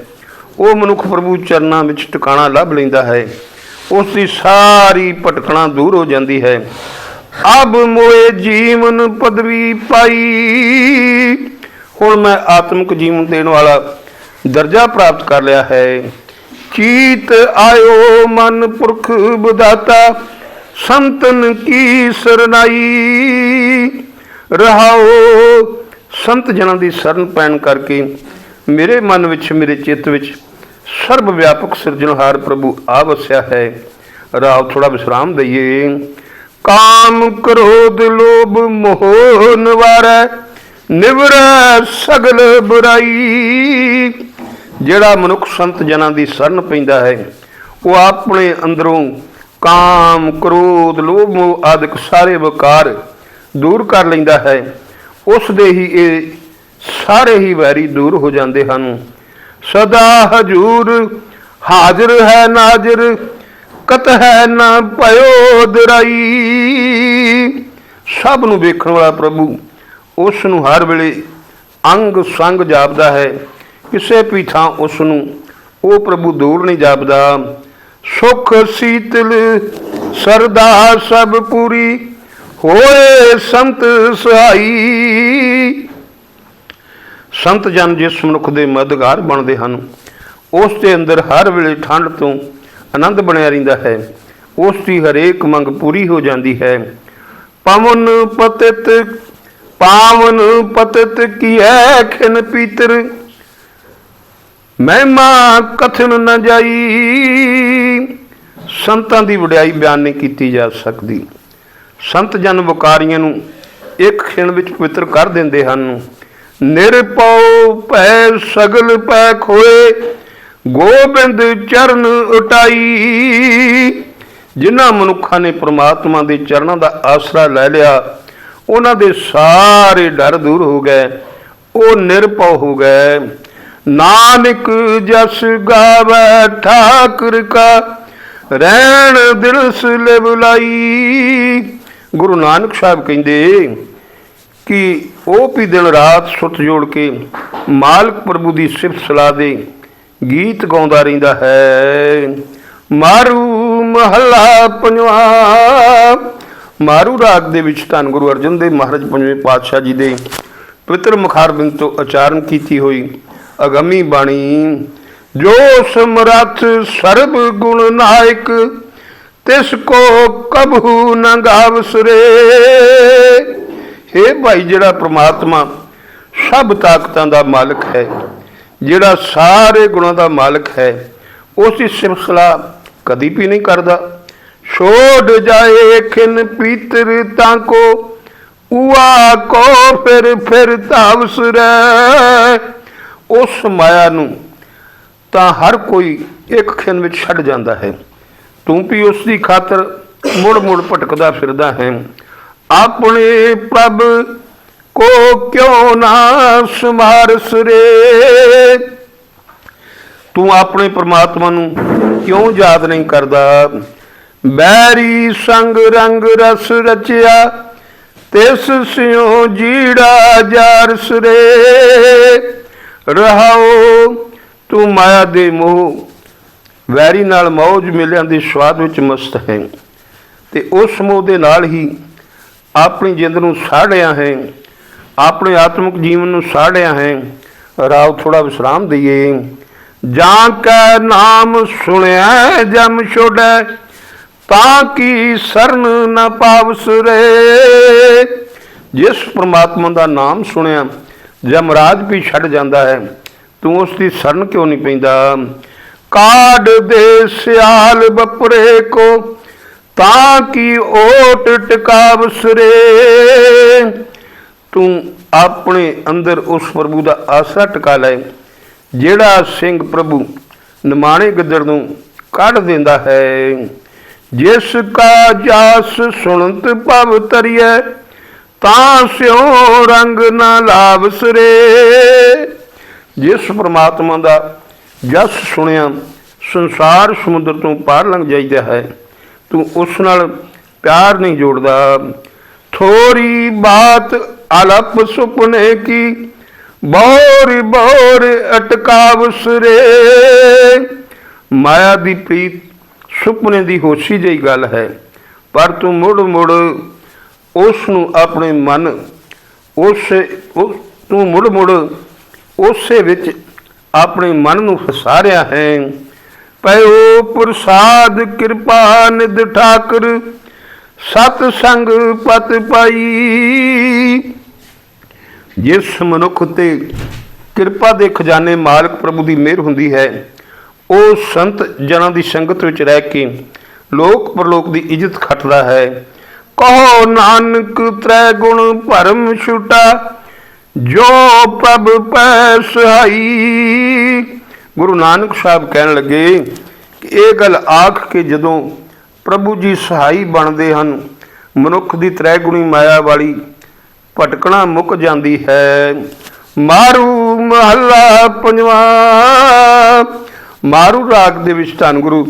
ਉਹ ਮਨੁੱਖ ਪ੍ਰਭੂ ਚਰਨਾਂ ਵਿੱਚ ਟਿਕਾਣਾ ਲੱਭ ਲੈਂਦਾ ਹੈ। ਉਸ ਦੀ ਸਾਰੀ ਭਟਕਣਾ ਦੂਰ ਹੋ ਜਾਂਦੀ ਹੈ। ਅਬ ਮੋਏ ਜੀਵਨ ਪਦਵੀ ਪਾਈ। ਹੁਣ ਮੈਂ ਆਤਮਿਕ ਜੀਵਨ ਦੇਣ ਵਾਲਾ ਦਰਜਾ ਪ੍ਰਾਪਤ ਕਰ ਲਿਆ ਹੈ। ਚੀਤ ਆਇਓ ਮਨ ਪੁਰਖ ਬਦਾਤਾ, ਸੰਤਨ ਕੀ ਸਰਨਾਈ? ਰਹਾਓ ਸੰਤ ਜਨਾਂ ਦੀ ਸ਼ਰਨ ਪੈਣ ਕਰਕੇ ਮੇਰੇ ਮਨ ਵਿੱਚ, ਮੇਰੇ ਚਿੱਤ ਵਿੱਚ ਸਰਬ ਵਿਆਪਕ ਸਿਰਜਣਹਾਰ ਪ੍ਰਭੂ ਆ ਵਸਿਆ ਹੈ। ਰਾਵ ਥੋੜਾ ਵਿਸਰਾਮ ਦਈਏ। ਕਾਮ ਕ੍ਰੋਧ ਲੋਭ ਮੋਹ ਨਿਵਾਰੈ, ਨਿਵਰੈ ਸਗਲ ਬੁਰਾਈ। ਜਿਹੜਾ ਮਨੁੱਖ ਸੰਤ ਜਨਾਂ ਦੀ ਸ਼ਰਨ ਪੈਂਦਾ ਹੈ, ਉਹ ਆਪਣੇ ਅੰਦਰੋਂ ਕਾਮ, ਕ੍ਰੋਧ, ਲੋਭ, ਮੋਹ ਆਦਿਕ ਸਾਰੇ ਵਿਕਾਰ ਦੂਰ ਕਰ ਲੈਂਦਾ ਹੈ। ਉਸ ਦੇ ਹੀ ਇਹ ਸਾਰੇ ਹੀ ਵੈਰੀ ਦੂਰ ਹੋ ਜਾਂਦੇ ਹਨ। ਸਦਾ ਹਜੂਰ, ਹਾਜ਼ਰ ਹੈ ਨਾਜ਼ਰ, ਕਤ ਹੈ ਨਾ ਭਇਓ ਦਰਾਈ। ਸਭ ਨੂੰ ਵੇਖਣ ਵਾਲਾ ਪ੍ਰਭੂ ਉਸ ਨੂੰ ਹਰ ਵੇਲੇ ਅੰਗ ਸੰਗ ਜਾਪਦਾ ਹੈ। ਕਿਸੇ ਵੀ ਥਾਂ ਉਸ ਨੂੰ ਉਹ ਪ੍ਰਭੂ ਦੂਰ ਨਹੀਂ ਜਾਪਦਾ। ਸੁਖ ਸੀਤਲ ਸਰਦਾ ਸਭ ਪੂਰੀ, ਹੋਏ ਸੰਤ ਸਹਾਈ। ਸੰਤ ਜਨ ਜਿਸ ਮਨੁੱਖ ਦੇ ਮਦਦਗਾਰ ਬਣਦੇ ਹਨ, ਉਸ ਦੇ ਅੰਦਰ ਹਰ ਵੇਲੇ ਠੰਡ ਤੋਂ ਆਨੰਦ ਬਣਿਆ ਰਹਿੰਦਾ ਹੈ। ਉਸ ਦੀ ਹਰੇਕ ਮੰਗ ਪੂਰੀ ਹੋ ਜਾਂਦੀ ਹੈ। ਪਵਨ ਪਤਿਤ, ਪਾਵਨ ਪਤਿਤ ਕੀਐ ਖਿਨ ਪੀਤਰ। ਮਹਿਮਾ ਕਥਨ ਨ ਜਾਈ। ਸੰਤਾਂ ਦੀ ਵਡਿਆਈ ਬਿਆਨ ਨਹੀਂ ਕੀਤੀ ਜਾ ਸਕਦੀ। ਸੰਤ ਜਨ ਵਕਾਰੀਆਂ ਨੂੰ ਇੱਕ ਖਿਣ ਵਿੱਚ ਪਵਿੱਤਰ ਕਰ ਦਿੰਦੇ ਹਨ। ਨਿਰਪਉ ਭੈ ਸਗਲ ਪੈ ਖੋਏ, ਗੋਬਿੰਦ ਚਰਨ ਉਟਾਈ। ਜਿਨ੍ਹਾਂ ਮਨੁੱਖਾਂ ਨੇ ਪ੍ਰਮਾਤਮਾ ਦੇ ਚਰਨਾਂ ਦਾ ਆਸਰਾ ਲੈ ਲਿਆ, ਉਹਨਾਂ ਦੇ ਸਾਰੇ ਡਰ ਦੂਰ ਹੋ ਗਏ, ਉਹ ਨਿਰਪਉ ਹੋ ਗਏ। ਨਾਨਕ ਜਸ ਗਾਵੇ ਠਾਕੁਰ ਕਾ, ਰਹਿਣ ਦਿਲ ਸੁਲੇ ਬੁਲਾਈ ਗੁਰੂ ਨਾਨਕ ਸਾਹਿਬ ਕਹਿੰਦੇ ਕਿ ਉਹ ਵੀ ਦਿਨ ਰਾਤ ਸੁੱਤ ਜੋੜ ਕੇ ਮਾਲਕ ਪ੍ਰਭੂ ਦੀ ਸਿਫਤ ਸਲਾਹ ਦੇ ਗੀਤ ਗਾਉਂਦਾ ਰਹਿੰਦਾ ਹੈ। ਮਾਰੂ ਮਹੱਲਾ ਪੰਜਵਾ, ਮਾਰੂ ਰਾਗ ਦੇ ਵਿੱਚ ਧੰਨ ਗੁਰੂ ਅਰਜਨ ਦੇਵ ਮਹਾਰਾਜ ਪੰਜਵੇਂ ਪਾਤਸ਼ਾਹ ਜੀ ਦੇ ਪਵਿੱਤਰ ਮੁਖਾਰਬਿੰਦ ਤੋਂ ਉਚਾਰਨ ਕੀਤੀ ਹੋਈ ਅਗੰਮੀ ਬਾਣੀ, ਜੋ ਸਮਰੱਥ ਸਰਬ ਗੁਣ ਨਾਇਕ, ਤਿਸ ਕੋ ਕਬਹੂ ਨ ਗਾਵਸਰੇ हे ਭਾਈ, ਜਿਹੜਾ ਪ੍ਰਮਾਤਮਾ ਸਭ ਤਾਕਤਾਂ ਦਾ ਮਾਲਕ ਹੈ, ਜਿਹੜਾ ਸਾਰੇ ਗੁਣਾਂ ਦਾ ਮਾਲਕ ਹੈ ਉਸ ਦੀ ਸਿਫਤਸਲਾ ਕਦੀ ਵੀ ਨਹੀਂ ਕਰਦਾ। ਛੋੜ ਜਾਏ ਖਿਨ ਪੀਤਰ ਤਾਂ ਕੋ ਉਆ ਕੋ ਫਿਰ ਫਿਰ ਤਾਵਸਰੈ ਉਸ ਮਾਇਆ ਨੂੰ ਤਾਂ ਹਰ ਕੋਈ ਇੱਕ ਖਿਨ ਵਿੱਚ ਛੱਡ ਜਾਂਦਾ ਹੈ। ਤੂੰ ਵੀ ਉਸ ਦੀ ਖਾਤਰ ਮੁੜ ਮੁੜ ਭਟਕਦਾ ਫਿਰਦਾ ਹੈ। ਆਪਣੇ ਪ੍ਰਭ ਕੋ ਕਿਉ ਨਾ ਸਮਾਰਸ ਰੇ ਤੂੰ ਆਪਣੇ ਪ੍ਰਮਾਤਮਾ ਨੂੰ ਕਿਉਂ ਯਾਦ ਨਹੀਂ ਕਰਦਾ? ਬੈਰੀ ਸੰਗ ਰੰਗ ਰਸ ਰਚਿਆ, ਤਿਸ ਸਿਉ ਜੀੜਾ ਜਾਰ ਸਰੇ। ਰਹਾਓ, ਤੂੰ ਮਾਇਆ ਦੇ ਮੋਹ, ਵੈਰੀ ਨਾਲ ਮੌਜ ਮਿਲਿਆਂ ਦੇ ਸਵਾਦ ਵਿੱਚ ਮਸਤ ਹੈ। ਤੇ ਉਸ ਮੋਹ ਦੇ ਨਾਲ ਹੀ ਆਪਣੀ ਜਿੰਦ ਨੂੰ ਸਾੜਿਆ ਹੈ, ਆਪਣੇ ਆਤਮਿਕ ਜੀਵਨ ਨੂੰ ਸਾੜਿਆ ਹੈ। ਰਾਵ ਥੋੜਾ ਵਿਸਰਾਮ ਦਈਏ। ਜਾਂ ਕੈ ਨਾਮ ਸੁਣਿਆ, ਜਮ ਛੋੜੈ, ਤਾਂ ਕੀ ਸਰਨ ਨਾ ਪਾਵਸ ਰੇ। ਜਿਸ ਪ੍ਰਮਾਤਮਾ ਦਾ ਨਾਮ ਸੁਣਿਆ ਜਮਰਾਜ ਵੀ ਛੱਡ ਜਾਂਦਾ ਹੈ, ਤੂੰ ਉਸ ਦੀ ਸਰਨ ਕਿਉਂ ਨਹੀਂ ਪੈਂਦਾ? ਕਾਡ ਦੇ ਸਿਆਲ ਬਪਰੇ ਕੋ, ਤਾਂ ਕੀ ਓਟ ਟਿਕਾਵਸ ਰੇ ਤੂੰ ਆਪਣੇ ਅੰਦਰ ਉਸ ਪ੍ਰਭੂ ਦਾ ਆਸਰਾ ਟਿਕਾ ਲੈ, ਜਿਹੜਾ ਸਿੰਘ ਪ੍ਰਭੂ ਨਿਮਾਣੇ ਗਿੱਦੜ ਨੂੰ ਕੱਢ ਦਿੰਦਾ ਹੈ। ਜਿਸ ਕਾ ਜਾਸ ਸੁਣਤ ਭਵ ਤਰੀਐ ਤਾਂ ਸਿਉ ਰੰਗ ਨਾ ਲਾਵਸ ਜਿਸ ਪ੍ਰਮਾਤਮਾ ਦਾ ਜਸ ਸੁਣਿਆ, ਸੰਸਾਰ ਸਮੁੰਦਰ ਤੋਂ ਪਾਰ ਲੰਘ ਜਾਈਦਾ ਹੈ, ਤੂੰ ਉਸ ਨਾਲ ਪਿਆਰ ਨਹੀਂ ਜੋੜਦਾ। ਥੋੜੀ ਬਾਤ ਅਲਪ ਸੁਪਨੇ ਕੀ, ਬੌਰ ਬੌਰ ਅਟਕਾਵਸ ਰੇ ਮਾਇਆ ਦੀ ਪ੍ਰੀਤ ਸੁਪਨੇ ਦੀ ਹੋਸ਼ੀ ਜਿਹੀ ਗੱਲ ਹੈ, ਪਰ ਤੂੰ ਮੁੜ ਮੁੜ ਉਸ ਨੂੰ ਆਪਣੇ ਮਨ ਉਸ ਨੂੰ ਮੁੜ ਮੁੜ ਉਸੇ ਵਿੱਚ ਆਪਣੇ ਮਨ ਨੂੰ ਫਸਾ ਰਿਹਾ ਹੈ। ਪਇਓ ਪ੍ਰਸਾਦ ਕਿਰਪਾ ਨਿਧ ਠਾਕਰ ਸਤ ਸੰਗ ਪਤ ਪਾਈ। ਜਿਸ ਮਨੁੱਖ ਤੇ ਕਿਰਪਾ ਦੇ ਖਜ਼ਾਨੇ ਮਾਲਕ ਪ੍ਰਭੂ ਦੀ ਮਿਹਰ ਹੁੰਦੀ ਹੈ, ਉਹ ਸੰਤ ਜਨਾਂ ਦੀ ਸੰਗਤ ਵਿੱਚ ਰਹਿ ਕੇ ਲੋਕ ਪਰਲੋਕ ਦੀ ਇੱਜ਼ਤ ਖੱਟਦਾ ਹੈ। ਕਹੋ ਨਾਨਕ ਤ੍ਰੈ ਗੁਣ ਭਰਮ ਛੁਟਾ, ਜੋ ਪ੍ਰਭ ਪੈ ਸਹਾਈ। ਗੁਰੂ ਨਾਨਕ ਸਾਹਿਬ ਕਹਿਣ ਲੱਗੇ ਕਿ ਇਹ ਗੱਲ ਆਖ ਕੇ ਜਦੋਂ ਪ੍ਰਭੂ ਜੀ ਸਹਾਈ ਬਣਦੇ ਹਨ, ਮਨੁੱਖ ਦੀ ਤ੍ਰੈ ਗੁਣੀ ਮਾਇਆ ਵਾਲੀ ਭਟਕਣਾ ਮੁੱਕ ਜਾਂਦੀ ਹੈ। ਮਾਰੂ ਮਹੱਲਾ ਪੰਜਵਾ। ਮਾਰੂ ਰਾਗ ਦੇ ਵਿੱਚ ਧੰਨ ਗੁਰੂ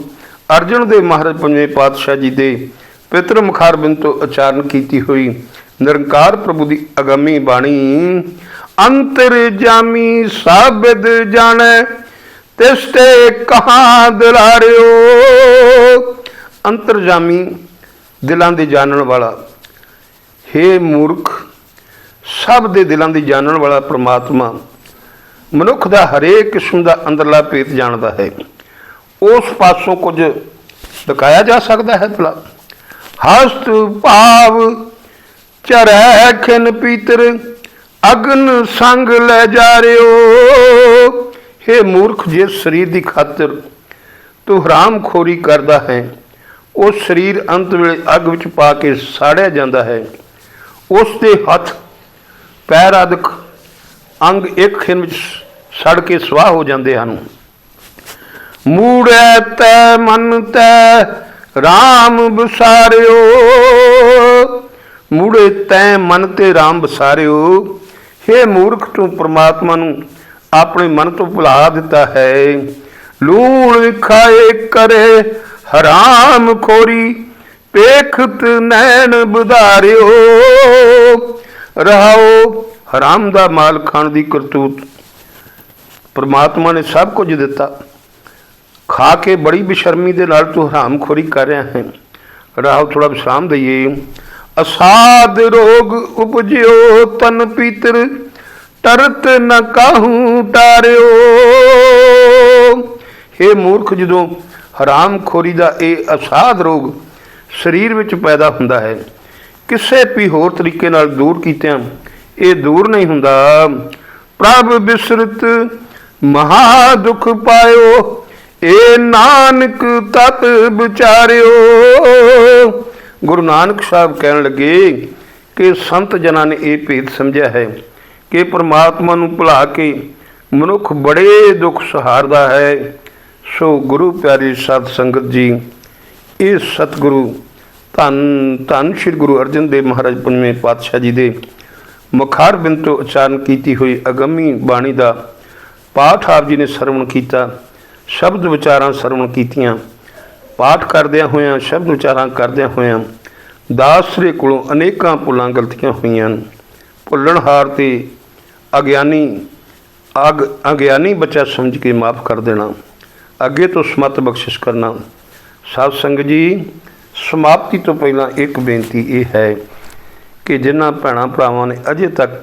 ਅਰਜਨ ਦੇਵ ਮਹਾਰਾਜ ਪੰਜਵੇਂ ਪਾਤਸ਼ਾਹ ਜੀ ਦੇ ਪਿਤਰ ਮੁਖਾਰਬਿੰਦ ਤੋਂ ਉਚਾਰਨ ਕੀਤੀ ਹੋਈ ਨਿਰੰਕਾਰ ਪ੍ਰਭੂ ਦੀ ਅਗੰਮੀ ਬਾਣੀ, ਅੰਤਰ ਜਾਮੀ ਸਾਬਿਦ ਜਾਣੈ ਤਿਸ ਤੇ ਕਹਾਂ ਦਿਲਾਰਿਓ। ਅੰਤਰਜਾਮੀ ਦਿਲਾਂ ਦੇ ਜਾਣਨ ਵਾਲਾ, ਹੇ ਮੂਰਖ, ਸਭ ਦੇ ਦਿਲਾਂ ਦੀ ਜਾਣਨ ਵਾਲਾ ਪ੍ਰਮਾਤਮਾ, ਮਨੁੱਖ ਦਾ ਹਰੇਕ ਕਿਸਮ ਦਾ ਅੰਦਰਲਾ ਭੇਤ ਜਾਣਦਾ ਹੈ। ਉਸ ਪਾਸੋਂ ਕੁਝ ਦਿਖਾਇਆ ਜਾ ਸਕਦਾ ਹੈ ਭਲਾ। ਹਸਤ ਭਾਵ ਚਰੈ ਖਿਨ ਪੀਤਰ, ਅਗਨ ਸੰਗ ਲੈ ਜਾ ਰਿਓ। ਹੇ ਮੂਰਖ ਜਿਸ ਸਰੀਰ ਦੀ ਖਾਤਰ ਤੂੰ ਹਰਾਮ ਖੋਰੀ ਕਰਦਾ ਹੈ, ਉਹ ਸਰੀਰ ਅੰਤ ਵੇਲੇ ਅੱਗ ਵਿੱਚ ਪਾ ਕੇ ਸਾੜਿਆ ਜਾਂਦਾ ਹੈ। ਉਸ ਦੇ ਹੱਥ ਪੈਰ ਆਦਿਕ ਅੰਗ ਇੱਕ ਖਿਨ ਵਿੱਚ ਸੜ ਕੇ ਸਵਾਹ ਹੋ ਜਾਂਦੇ ਹਨ। ਮੂੜੈ ਤੈ ਮਨ ਤੈ RAM ਬਸਾਰਿਓ ਮੂੜੇ ਤੈ ਮਨ ਤੇ RAM ਬਸਾਰਿਓ हे ਮੂਰਖ ਤੂੰ ਪ੍ਰਮਾਤਮਾ ਨੂੰ ਆਪਣੇ ਮਨ ਤੋਂ ਭੁਲਾ ਦਿੱਤਾ ਹੈ। ਲੂਣ ਖਾਏ ਕਰੇ ਹਰਾਮ ਖੋਰੀ ਪੇਖਤ ਨੈਣ ਬੁਧਾਰਿਓ। ਰਹਾਓ ਹਰਾਮ ਦਾ ਮਾਲ ਖਾਣ ਦੀ ਕਰਤੂਤ। ਪਰਮਾਤਮਾ ਨੇ ਸਭ ਕੁਝ ਦਿੱਤਾ। ਖਾ ਕੇ ਬੜੀ ਬੇਸ਼ਰਮੀ ਦੇ ਨਾਲ ਤੂੰ ਹਰਾਮਖੋਰੀ ਕਰ ਰਿਹਾ ਹੈ। ਰਾਹ ਥੋੜਾ ਵਿਸ਼ਰਾਮ ਦਈਏ। ਅਸਾਦ ਰੋਗ ਉਪਜਿਓ ਤਨ ਪੀਤਰ ਤਰਤ ਨ ਕਾਹੂ ਟਾਰਿਓ। हे ਮੂਰਖ, ਜਦੋਂ ਹਰਾਮਖੋਰੀ ਦਾ ਇਹ ਅਸਾਦ ਰੋਗ ਸਰੀਰ ਵਿੱਚ ਪੈਦਾ ਹੁੰਦਾ ਹੈ, ਕਿਸੇ ਵੀ ਹੋਰ ਤਰੀਕੇ ਨਾਲ ਦੂਰ ਕੀਤਿਆਂ ਇਹ ਦੂਰ ਨਹੀਂ ਹੁੰਦਾ। ਪ੍ਰਭ ਬਿਸਰਤ ਮਹਾ ਦੁਖ ਪਾਇਓ। ਏ ਨਾਨਕ ਤਤ ਵਿਚਾਰਿਓ। ਗੁਰੂ ਨਾਨਕ ਸਾਹਿਬ ਕਹਿਣ ਲੱਗੇ ਕਿ ਸੰਤ ਜਨਾਂ ਨੇ ਇਹ ਭੇਦ ਸਮਝਿਆ ਹੈ ਕਿ ਪ੍ਰਮਾਤਮਾ ਨੂੰ ਭੁਲਾ ਕੇ ਮਨੁੱਖ ਬੜੇ ਦੁੱਖ ਸਹਾਰਦਾ ਹੈ। ਸੋ ਗੁਰੂ ਪਿਆਰੇ ਸਤ ਸੰਗਤ ਜੀ, ਇਹ ਸਤਿਗੁਰੂ ਧੰਨ ਧੰਨ ਸ੍ਰੀ ਗੁਰੂ ਅਰਜਨ ਦੇਵ ਮਹਾਰਾਜ ਪੰਜਵੇਂ ਪਾਤਸ਼ਾਹ ਜੀ ਦੇ ਮੁਖਾਰ ਬਿੰਦ ਤੋਂ ਉਚਾਰਨ ਕੀਤੀ ਹੋਈ ਅਗੰਮੀ ਬਾਣੀ ਦਾ ਪਾਠ ਆਪ ਜੀ ਨੇ ਸਰਵਣ ਕੀਤਾ। ਸ਼ਬਦ ਵਿਚਾਰਾਂ ਸਰਵਣ ਕੀਤੀਆਂ, ਪਾਠ ਕਰਦਿਆਂ ਹੋਇਆਂ, ਸ਼ਬਦ ਵਿਚਾਰਾਂ ਕਰਦਿਆਂ ਹੋਇਆਂ, ਦਾਸ ਸ੍ਰੀ ਕੋਲੋਂ ਅਨੇਕਾਂ ਭੁੱਲਾਂ ਗਲਤੀਆਂ ਹੋਈਆਂ ਹਨ। ਭੁੱਲਣਹਾਰ ਤੇ ਅਗਿਆਨੀ, ਅਗ, ਅਗਿਆਨੀ ਬੱਚਾ ਸਮਝ ਕੇ ਮਾਫ ਕਰ ਦੇਣਾ, ਅੱਗੇ ਤੋਂ ਸਮਤ ਬਖਸ਼ਿਸ਼ ਕਰਨਾ ਸਾਧ ਸੰਗਤ ਜੀ, ਸਮਾਪਤੀ ਤੋਂ ਪਹਿਲਾਂ ਇੱਕ ਬੇਨਤੀ ਇਹ ਹੈ ਕਿ ਜਿਨ੍ਹਾਂ ਭੈਣਾਂ ਭਰਾਵਾਂ ਨੇ ਅਜੇ ਤੱਕ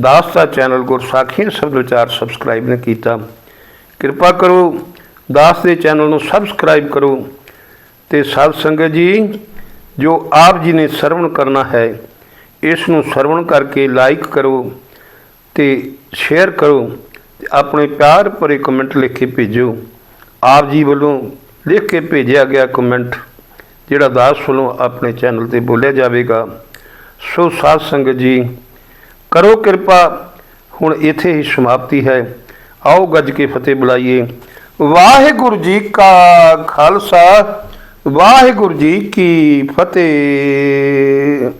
ਦਾਸ ਦਾ ਚੈਨਲ ਗੁਰਸਾਖੀਆਂ ਸ਼ਬਦ ਵਿਚਾਰ ਸਬਸਕ੍ਰਾਈਬ ਨਹੀਂ ਕੀਤਾ ਕਿਰਪਾ ਕਰੋ, ਦਾਸ ਦੇ ਚੈਨਲ ਨੂੰ ਸਬਸਕ੍ਰਾਈਬ ਕਰੋ ਤੇ ਸਾਧ ਸੰਗਤ ਜੀ, ਜੋ ਆਪ ਜੀ ਨੇ ਸਰਵਣ ਕਰਨਾ ਹੈ, ਇਸ ਨੂੰ ਸਰਵਣ ਕਰਕੇ ਲਾਈਕ ਕਰੋ ਤੇ ਸ਼ੇਅਰ ਕਰੋ ਤੇ ਆਪਣੇ ਪਿਆਰ ਭਰੇ ਕਮੈਂਟ ਲਿਖ ਕੇ ਭੇਜੋ। ਆਪ ਜੀ ਵੱਲੋਂ ਲਿਖ ਕੇ ਭੇਜਿਆ ਗਿਆ ਕਮੈਂਟ ਜਿਹੜਾ ਦਾਸ ਵੱਲੋਂ ਆਪਣੇ ਚੈਨਲ ਤੇ ਬੋਲਿਆ ਜਾਵੇਗਾ। ਸੋ ਸਾਧ ਸੰਗਤ ਜੀ, ਕਰੋ ਕਿਰਪਾ, ਹੁਣ ਇੱਥੇ ਹੀ ਸਮਾਪਤੀ ਹੈ। ਆਓ ਗੱਜ ਕੇ ਫਤਿਹ ਬੁਲਾਈਏ। ਵਾਹਿਗੁਰੂ ਜੀ ਕਾ ਖਾਲਸਾ ਵਾਹਿਗੁਰੂ ਜੀ ਕੀ ਫਤਿਹ।